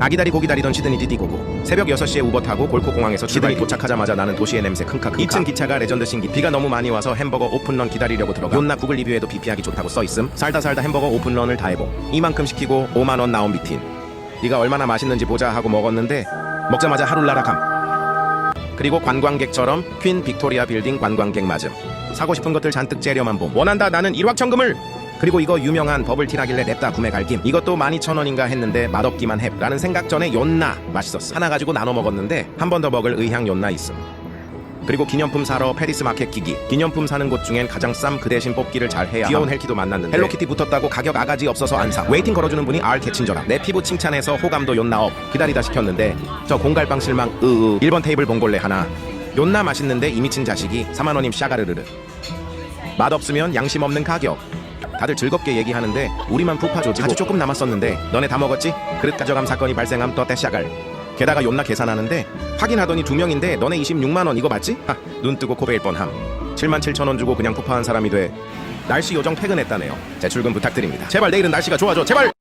아기다리 고기다리던 시드니 디디고고. 새벽 6시에 우버 타고 골코 공항에서 시드니 도착하자마자 나는 도시의 냄새 킁카킁카 2층 기차가 레전드 신기. 비가 너무 많이 와서 햄버거 오픈런 기다리려고 들어가. 요나 구글 리뷰에도 비피하기 좋다고 써있음. 살다 살다 햄버거 오픈런을 다 해봄. 이만큼 시키고 5만원 나온 비틴. 네가 얼마나 맛있는지 보자 하고 먹었는데 먹자마자 하룰라라 감. 그리고 관광객처럼 퀸 빅토리아 빌딩 관광객 맞음. 사고 싶은 것들 잔뜩 째려만 봄. 원한다. 나는 일확천금을 그리고 이거 유명한 버블티라길래 냅다 구매 갈김. 이것도 12,000원인가 했는데 맛없기만 해. 라는 생각 전에 욘나 맛있었어. 하나 가지고 나눠 먹었는데 한 번 더 먹을 의향 욘나 있음 그리고 기념품 사러 페리스 마켓 기기. 기념품 사는 곳 중엔 가장 쌈 그 대신 뽑기를 잘 해야 귀여운 헬키도 만났는데 헬로키티 붙었다고 가격 아가지 없어서 안사. 웨이팅 걸어주는 분이 알 개친절함. 내 피부 칭찬해서 호감도 욘나업 기다리다 시켰는데 저 공갈빵 실망 으으. 1번 테이블 봉골레 하나. 욘나 맛있는데 이 미친 자식이 4만원임 샤가르르르. 맛없으면 양심 없는 가격 다들 즐겁게 얘기하는데 우리만 푸파 조지고 아주 조금 남았었는데 너네 다 먹었지? 그릇 가져감 사건이 발생함 또 떼샤갈. 게다가 욕나 계산하는데 확인하더니 두 명인데 너네 26만 원 이거 맞지? 하, 눈 뜨고 코베일 뻔함. 7만 7천 원 주고 그냥 푸파한 사람이 돼. 날씨 요정 퇴근했다네요. 재출근 부탁드립니다. 제발 내일은 날씨가 좋아져. 제발